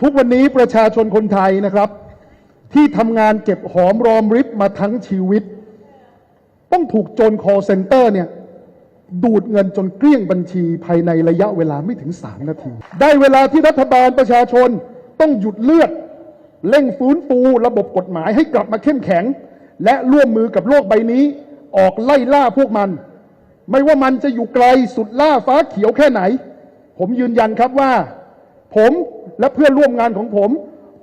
ทุกวันนี้ประชาชนคนไทยนะครับ ที่ทำงานเก็บหอมรอมริบมาทั้งชีวิต ต้องถูกโจร call center เนี่ยดูดเงินจนเกลี้ยงบัญชีภายในระยะเวลาไม่ถึง 3 นาที ได้เวลาที่รัฐบาลประชาชนต้องหยุดเลือดเร่งฟื้นฟูระบบกฎหมายให้กลับมาเข้มแข็ง และร่วมมือกับโลกใบนี้ ออกไล่ล่าพวกมัน ไม่ว่ามันจะอยู่ไกลสุดล่าฟ้าเขียวแค่ไหน ผมยืนยันครับว่า ผมและเพื่อนร่วมงานของผม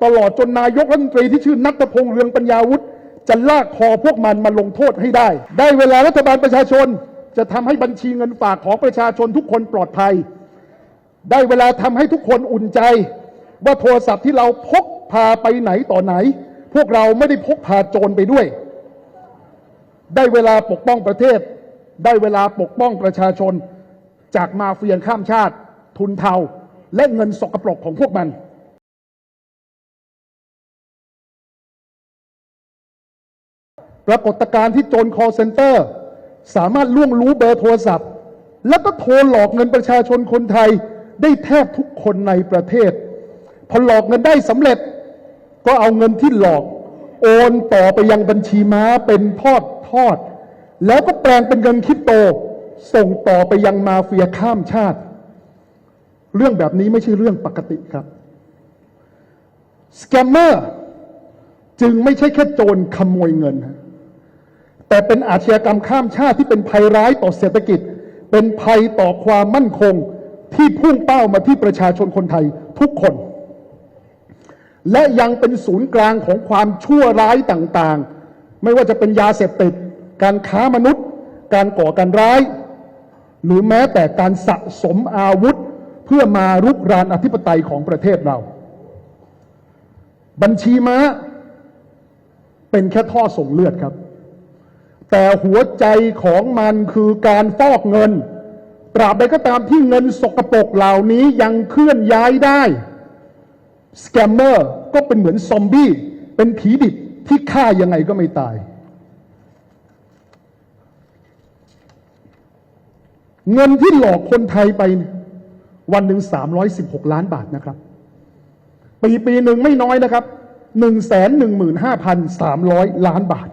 ตลอดจนนายกรัฐมนตรีที่ชื่อนัทพงษ์เรืองปัญญาวุฒิจะลากคอพวกมันมาลงโทษให้ได้ ได้เวลารัฐบาลประชาชน จะทำให้บัญชีเงินฝากของประชาชนทุกคนปลอดภัย ได้เวลาทำให้ทุกคนอุ่นใจ ว่าโทรศัพท์ที่เราพกพาไปไหนต่อไหน พวกเราไม่ได้พกพาโจรไปด้วย ได้เวลาปกป้องประเทศ ได้เวลาปกป้องประชาชน จากมาเฟียข้ามชาติ ทุนเทา และเงินสกปรกของพวกมันปรากฏการณ์ที่โจร call center สามารถล่วงรู้เบอร์โทรศัพท์ แล้วก็โทรหลอกเงินประชาชนคนไทยได้แทบทุกคนในประเทศ พอหลอกเงินได้สำเร็จ ก็เอาเงินที่หลอกโอนต่อไปยังบัญชีม้าเป็นทอดทอด แล้วก็แปลงเป็นเงินคริปโต ส่งต่อไปยังมาเฟียข้ามชาติ เรื่องแบบนี้ไม่ใช่เรื่องปกติครับสแกมเมอร์จึงไม่ใช่แค่โจรขโมยเงิน แต่เป็นอาชญากรรมข้ามชาติที่เป็นภัยร้ายต่อเศรษฐกิจ เป็นภัยต่อความมั่นคงที่พุ่งเป้ามาที่ประชาชนคนไทยทุกคน และยังเป็นศูนย์กลางของความชั่วร้ายต่างๆ ไม่ว่าจะเป็นยาเสพติด การค้ามนุษย์ การก่อการร้าย หรือแม้แต่การสะสมอาวุธ เพื่อมารุกรานอธิปไตยของประเทศเรา บัญชีม้าเป็นแค่ท่อส่งเลือดครับ แต่หัวใจของมันคือการฟอกเงิน ตราบใดก็ตามที่เงินสกปรกเหล่านี้ยังเคลื่อนย้ายได้สแกมเมอร์ก็เป็นเหมือนซอมบี้ เป็นผีดิบที่ฆ่ายังไงก็ไม่ตาย เงินที่หลอกคนไทยไปเนี่ย วันหนึ่ง316ล้านบาทนะครับ ปีปีหนึ่งไม่น้อยนะครับ115,300ล้านบาท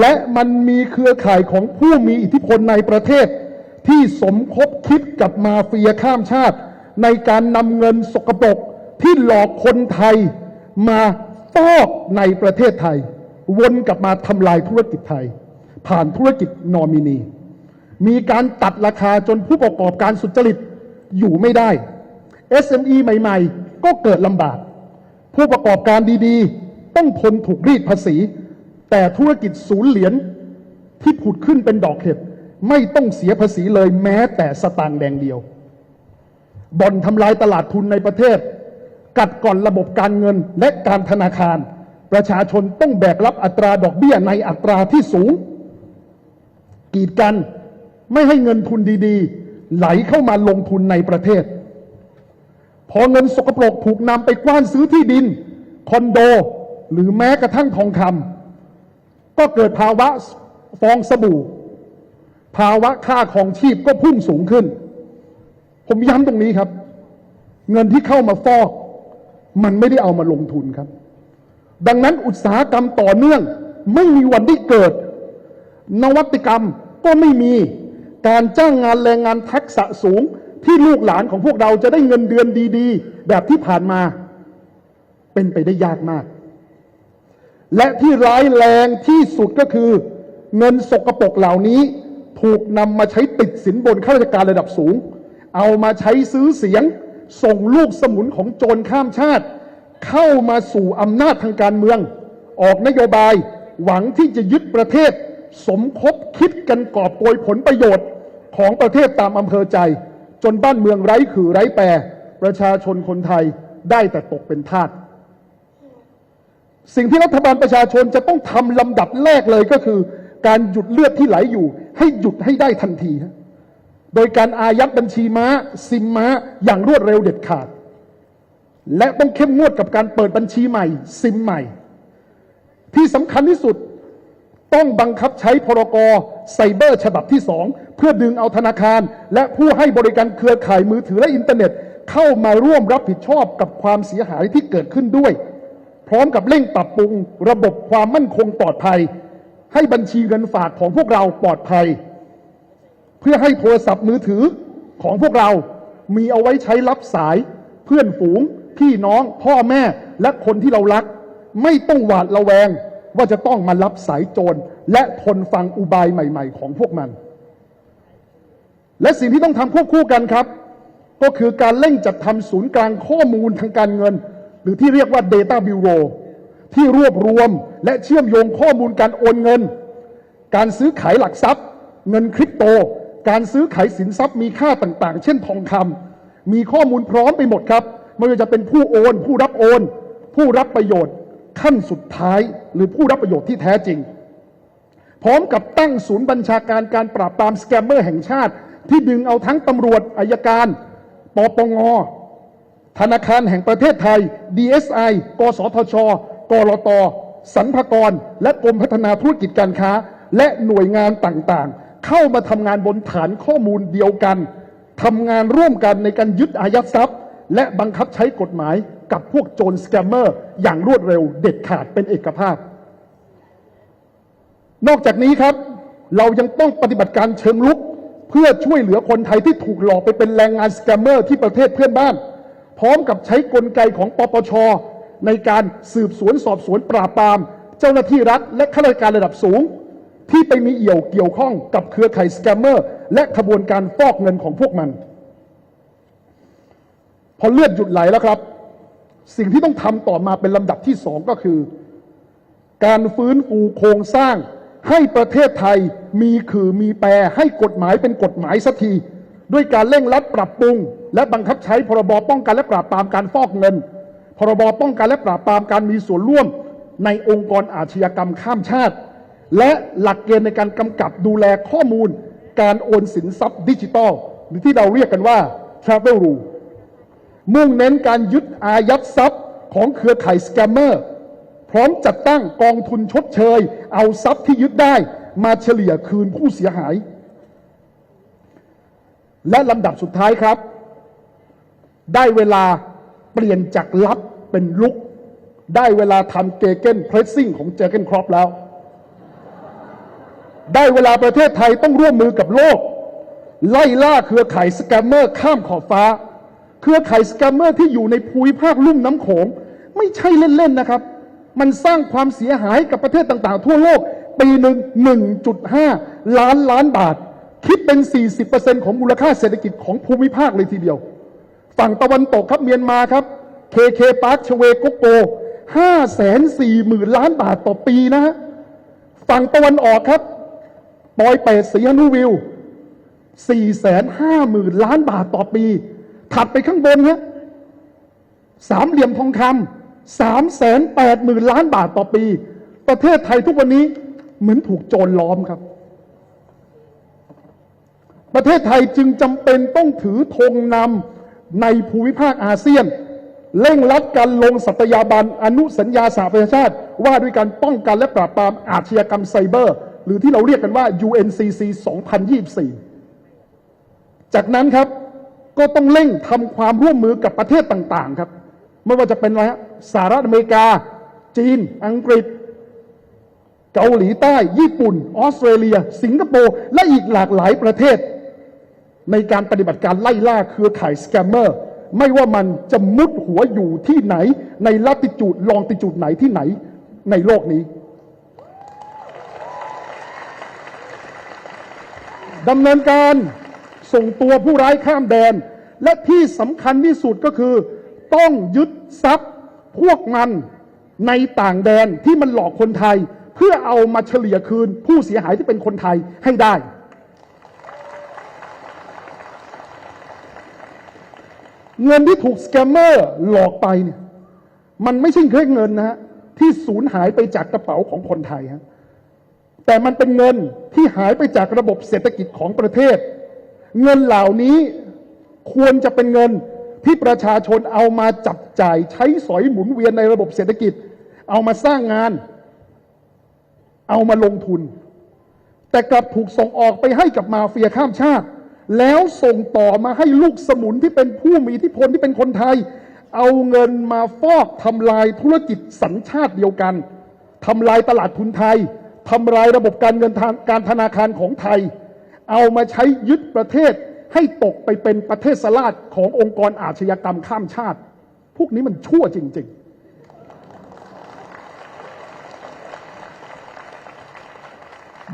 และมันมีเครือข่ายของผู้มีอิทธิพลในประเทศ ที่สมคบคิดกับมาเฟียข้ามชาติ ในการนำเงินสกปรกที่หลอกคนไทยมาฟอกในประเทศไทย วนกลับมาทำลายธุรกิจไทย ผ่านธุรกิจนอมินี มีการตัดราคาจนผู้ประกอบการสุจริต อยู่ไม่ได้ SME ใหม่ ๆ ก็เกิดลำบาก ผู้ประกอบการดีๆ ต้องทนถูกรีดภาษี แต่ธุรกิจศูนย์เหรียญที่ผุดขึ้นเป็นดอกเห็ดไม่ต้องเสียภาษีเลยแม้แต่สตางค์แดงเดียว บ่อนทำลายตลาดทุนในประเทศ กัดก่อนระบบการเงินและการธนาคาร ประชาชนต้องแบกรับอัตราดอกเบี้ยในอัตราที่สูง กีดกันไม่ให้เงินทุนดีๆ ไหลเข้ามาลงทุนในประเทศ พอเงินสกปรกถูกนำไปกว้านซื้อที่ดิน คอนโด หรือแม้กระทั่งทองคำก็เกิดภาวะฟองสบู่ ภาวะค่าของชีพก็พุ่งสูงขึ้น ผมย้ำตรงนี้ครับ เงินที่เข้ามาฟอกมันไม่ได้เอามาลงทุนครับ ดังนั้นอุตสาหกรรมต่อเนื่อง ไม่มีวันที่เกิด นวัตกรรมก็ไม่มี การจ้างงานแรงงานทักษะสูง ที่ลูกหลานของพวกเราจะได้เงินเดือนดี ๆ แบบที่ผ่านมา เป็นไปได้ยากมาก และที่ร้ายแรงที่สุดก็คือ เงินสกปรกเหล่านี้ ถูกนำมาใช้ติดสินบนข้าราชการระดับสูง เอามาใช้ซื้อเสียง ส่งลูกสมุนของโจรข้ามชาติ เข้ามาสู่อำนาจทางการเมือง ออกนโยบายหวังที่จะยึดประเทศ สมคบคิดกันกอบโกยผลประโยชน์ของประเทศตามอำเภอใจ จนบ้านเมืองไร้ขื่อไร้แปร ประชาชนคนไทยได้แต่ตกเป็นทาสสิ่งที่รัฐบาลประชาชนจะต้องทำลำดับแรกเลยก็คือ การหยุดเลือดที่ไหลอยู่ ให้หยุดให้ได้ทันที โดยการอายัดบัญชีม้า ซิมม้าอย่างรวดเร็วเด็ดขาด และต้องเข้มงวดกับการเปิดบัญชีใหม่ ซิมใหม่ ที่สำคัญที่สุด ต้องบังคับใช้พรกไซเบอร์ฉบับที่สองเพื่อดึงเอาธนาคาร และผู้ให้บริการเครือข่ายมือถือและอินเทอร์เน็ต เข้ามาร่วมรับผิดชอบกับความเสียหายที่เกิดขึ้นด้วย พร้อมกับเร่งปรับปรุง ระบบความมั่นคงปลอดภัย ให้บัญชีเงินฝากของพวกเราปลอดภัย เพื่อให้โทรศัพท์มือถือของพวกเรามีเอาไว้ใช้รับสายเพื่อนฝูง พี่น้อง พ่อแม่และคนที่เรารัก ไม่ต้องหวาดระแวง ว่าจะต้องมารับสายโจรและทนฟังอุบายใหม่ ๆ ของพวกมัน และสิ่งที่ต้องทำควบคู่กันครับ ก็คือการเร่งจัดทำศูนย์กลางข้อมูลทางการเงิน หรือที่เรียกว่า Data Bureau ที่รวบรวมและเชื่อมโยงข้อมูลการโอนเงิน การซื้อขายหลักทรัพย์ เงินคริปโต การซื้อขายสินทรัพย์มีค่าต่างๆ เช่นทองคำมีข้อมูลพร้อมไปหมดครับไม่ว่าจะเป็นผู้โอน ผู้รับโอน ผู้รับประโยชน์ ขั้นสุดท้ายหรือผู้รับประโยชน์ที่แท้จริง พร้อมกับตั้งศูนย์บัญชาการการปราบปรามสแกมเมอร์แห่งชาติ ที่ดึงเอาทั้งตำรวจอายการปปงธนาคารแห่งประเทศไทย DSI กสทช กรตสรรพากร และกรมพัฒนาธุรกิจการค้า และหน่วยงานต่างๆ เข้ามาทำงานบนฐานข้อมูลเดียวกันทำงานร่วมกันในการยึดอายัดทรัพย์ และบังคับใช้กฎหมาย กับพวกโจรสแกมเมอร์อย่างรวดเร็วเด็ดขาดเป็นเอกภาพ นอกจากนี้ครับ เรายังต้องปฏิบัติการเชิงลุก เพื่อช่วยเหลือคนไทยที่ถูกหลอกไปเป็นแรงงานสแกมเมอร์ที่ประเทศเพื่อนบ้าน พร้อมกับใช้กลไกของปปช ในการสืบสวนสอบสวนปราบปราม เจ้าหน้าที่รัฐ และข้าราชการระดับสูง ที่ไปมีเอี่ยวเกี่ยวข้องกับเครือข่ายสแกมเมอร์และขบวนการฟอกเงินของพวกมันพอเลือดหยุดไหลแล้วครับ สิ่งที่ต้องทำต่อมาเป็นลำดับที่สองก็คือ การฟื้นฟูโครงสร้าง ให้ประเทศไทยมีคือมีแปรให้กฎหมายเป็นกฎหมายสักที ด้วยการเร่งรัดปรับปรุง และบังคับใช้พรบป้องกันและปราบปรามการฟอกเงิน พรบป้องกันและปราบปรามการมีส่วนร่วม ในองค์กรอาชญากรรมข้ามชาติ และหลักเกณฑ์ในการกำกับดูแลข้อมูล การโอนสินทรัพย์ดิจิทัลหรือที่เราเรียกกันว่า Travel Rule มุ่งเน้นการยึดอายัดทรัพย์ของเครือข่ายสแกมเมอร์ พร้อมจัดตั้งกองทุนชดเชย เอาทรัพย์ที่ยึดได้มาเฉลี่ยคืนผู้เสียหาย และลำดับสุดท้ายครับ ได้เวลาเปลี่ยนจากลับเป็นลุก ได้เวลาทำเกเกนเพรสซิ่งของเจเกนครอปแล้ว ได้เวลาประเทศไทยต้องร่วมมือกับโลก ไล่ล่าเครือข่ายสแกมเมอร์ข้ามขอบฟ้า เครือข่ายสแกมเมอร์ที่อยู่ในภูมิภาคลุ่มน้ำโขงไม่ใช่เล่น ๆ นะครับ มันสร้างความเสียหายกับประเทศต่างๆ ทั่วโลก ปีหนึ่ง1.5 ล้านล้านบาท คิดเป็น 40%ของมูลค่าเศรษฐกิจของภูมิภาคเลยทีเดียว ฝั่งตะวันตกครับเมียนมาครับ KK Park ชเวโกโก5 4 0 0 0 0 ล้านบาทต่อปีนะฮะฝั่งตะวันออกครับปอยเปตสีฮนุวิว4 5 0 0 0 0 ล้านบาทต่อปี ถัดไปข้างบนฮะสามเหลี่ยมทองคำสามแสนแปดหมื่นล้านบาทต่อปี ประเทศไทยทุกวันนี้เหมือนถูกโจรล้อมครับ ประเทศไทยจึงจำเป็นต้องถือธงนำในภูมิภาคอาเซียน เร่งรัดการลงสัตยาบันอนุสัญญาสหประชาชาติ ว่าด้วยการป้องกันและปราบปรามอาชญากรรมไซเบอร์ หรือที่เราเรียกกันว่า UNCC 2024 จากนั้นครับ ก็ต้องเร่งทำความร่วมมือกับประเทศต่าง ๆ ครับ ไม่ว่าจะเป็นอะไรฮะสหรัฐอเมริกา จีน อังกฤษ เกาหลีใต้ ญี่ปุ่น ออสเตรเลีย สิงคโปร์และอีกหลากหลายประเทศ ในการปฏิบัติการไล่ล่าเครือข่ายสแกมเมอร์ไม่ว่ามันจะมุดหัวอยู่ที่ไหน ในลัติจูดลองติจูดไหนที่ไหนในโลกนี้ดำเนินการ ส่งตัวผู้ร้ายข้ามแดน และที่สำคัญที่สุดก็คือ ต้องยึดทรัพย์พวกมันในต่างแดนที่มันหลอกคนไทย เพื่อเอามาเฉลี่ยคืนผู้เสียหายที่เป็นคนไทยให้ได้ เงินที่ถูกสแกมเมอร์หลอกไปเนี่ยมันไม่ใช่แค่เงินนะฮะที่สูญหายไปจากกระเป๋าของคนไทยฮะแต่มันเป็นเงินที่หายไปจากระบบเศรษฐกิจของประเทศ เงินเหล่านี้ควรจะเป็นเงินที่ประชาชนเอามาจับจ่ายใช้สอยหมุนเวียนในระบบเศรษฐกิจ เอามาสร้างงาน เอามาลงทุน แต่กลับถูกส่งออกไปให้กับมาเฟียข้ามชาติ แล้วส่งต่อมาให้ลูกสมุนที่เป็นผู้มีอิทธิพลที่เป็นคนไทย เอาเงินมาฟอกทำลายธุรกิจสัญชาติเดียวกันทำลายตลาดทุนไทยทำลายระบบการเงินทางการธนาคารของไทย เอามาใช้ยึดประเทศให้ตกไปเป็นประเทศสลาดขององค์กรอาชญากรรมข้ามชาติ พวกนี้มันชั่วจริง ๆ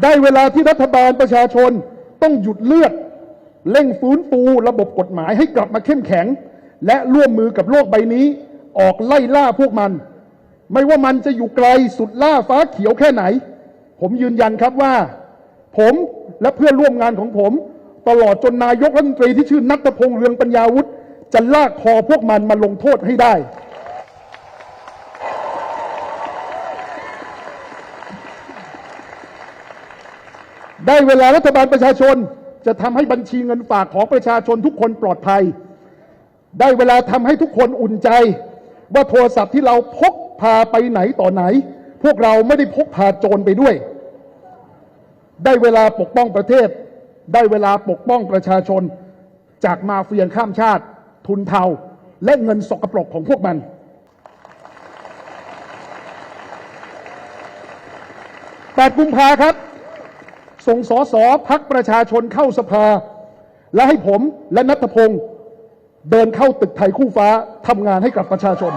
ได้เวลาที่รัฐบาลประชาชนต้องหยุดเลือดเร่งฟื้นฟูระบบกฎหมายให้กลับมาเข้มแข็ง และร่วมมือกับโลกใบนี้ ออกไล่ล่าพวกมัน ไม่ว่ามันจะอยู่ไกลสุดล่าฟ้าเขียวแค่ไหน ผมยืนยันครับว่า ผม และเพื่อนร่วมงานของผม ตลอดจนนายกรัฐมนตรีที่ชื่อนัทพงษ์เรืองปัญญาวุฒิจะลากคอพวกมันมาลงโทษให้ได้ ได้เวลารัฐบาลประชาชนจะทำให้บัญชีเงินฝากของประชาชนทุกคนปลอดภัย ได้เวลาทำให้ทุกคนอุ่นใจ ว่าโทรศัพท์ที่เราพกพาไปไหนต่อไหน พวกเราไม่ได้พกพาโจรไปด้วย ได้เวลาปกป้องประเทศ ได้เวลาปกป้องประชาชน จากมาเฟียข้ามชาติ ทุนเทา และเงินสกปรกของพวกมัน 8 กุมภาครับ ส่งสอสอพักประชาชนเข้าสภา และให้ผมและนัทพงศ์เดินเข้าตึกไทยคู่ฟ้าทำงานให้กับประชาชน